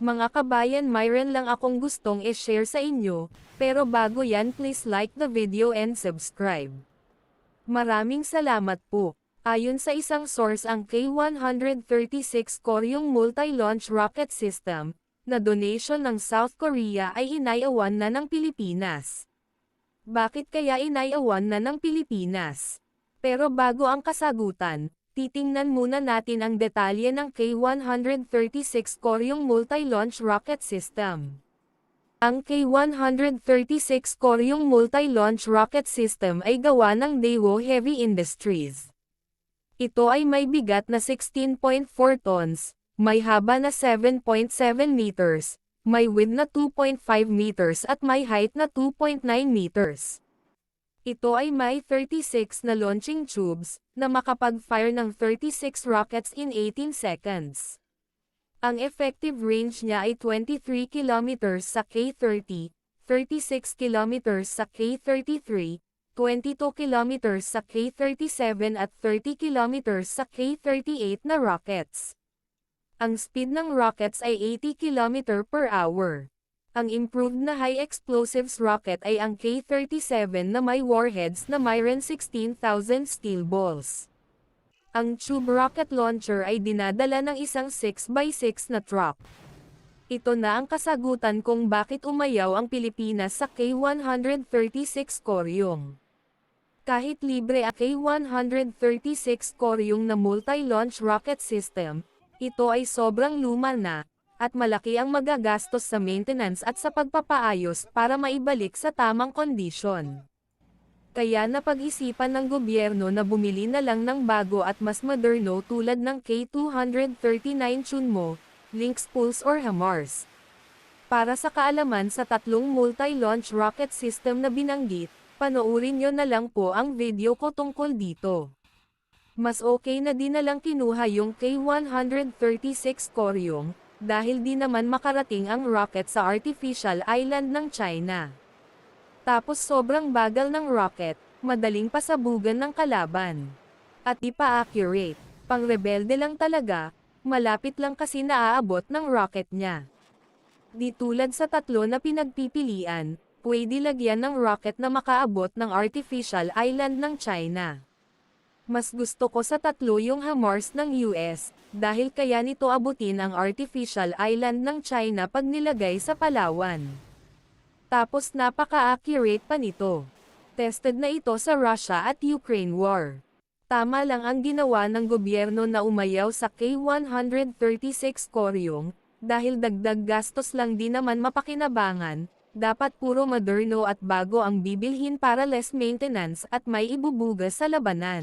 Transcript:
Mga kabayan mayroon lang akong gustong i-share sa inyo, pero bago yan please like the video and subscribe. Maraming salamat po. Ayon sa isang source ang K-136 Koreong multi-launch rocket system, na donation ng South Korea ay inayawan na ng Pilipinas. Bakit kaya inayawan na ng Pilipinas? Pero bago ang kasagutan, titingnan muna natin ang detalye ng K-136 Koreong multi-launch rocket system. Ang K-136 Koreong multi-launch rocket system ay gawa ng Daewoo Heavy Industries. Ito ay may bigat na 16.4 tons, may haba na 7.7 meters, may width na 2.5 meters at may height na 2.9 meters. Ito ay may 36 na launching tubes, na makapag-fire ng 36 rockets in 18 seconds. Ang effective range niya ay 23 kilometers sa K-30, 36 kilometers sa K-33, 22 kilometers sa K-37 at 30 kilometers sa K-38 na rockets. Ang speed ng rockets ay 80 km per hour. Ang improved na high explosives rocket ay ang K-37 na may warheads na mayroon 16,000 steel balls. Ang tube rocket launcher ay dinadala ng isang 6x6 na truck. Ito na ang kasagutan kung bakit umayaw ang Pilipinas sa K-136 Koryong. Kahit libre ang K-136 Koryong na multi-launch rocket system, ito ay sobrang luma na, at malaki ang magagastos sa maintenance at sa pagpapaayos para maibalik sa tamang kondisyon. Kaya napag-isipan ng gobyerno na bumili na lang ng bago at mas moderno tulad ng K239 Chunmo, Lynx Pulse or HIMARS. Para sa kaalaman sa tatlong multi-launch rocket system na binanggit, panoorin nyo na lang po ang video ko tungkol dito. Mas okay na din na lang kinuha yung K136 Koryong, dahil di naman makarating ang rocket sa artificial island ng China. Tapos sobrang bagal ng rocket, madaling pasabugan ng kalaban. At di pa accurate, pang rebelde lang talaga, malapit lang kasi naaabot ng rocket niya. Di tulad sa tatlo na pinagpipilian, pwede lagyan ng rocket na makaabot ng artificial island ng China. Mas gusto ko sa tatlo yung HIMARS ng US, dahil kaya nito abutin ang artificial island ng China pag nilagay sa Palawan. Tapos napaka-accurate pa nito. Tested na ito sa Russia at Ukraine War. Tama lang ang ginawa ng gobyerno na umayaw sa K-136 Koryong, dahil dagdag gastos lang din naman mapakinabangan, dapat puro moderno at bago ang bibilhin para less maintenance at may ibubuga sa labanan.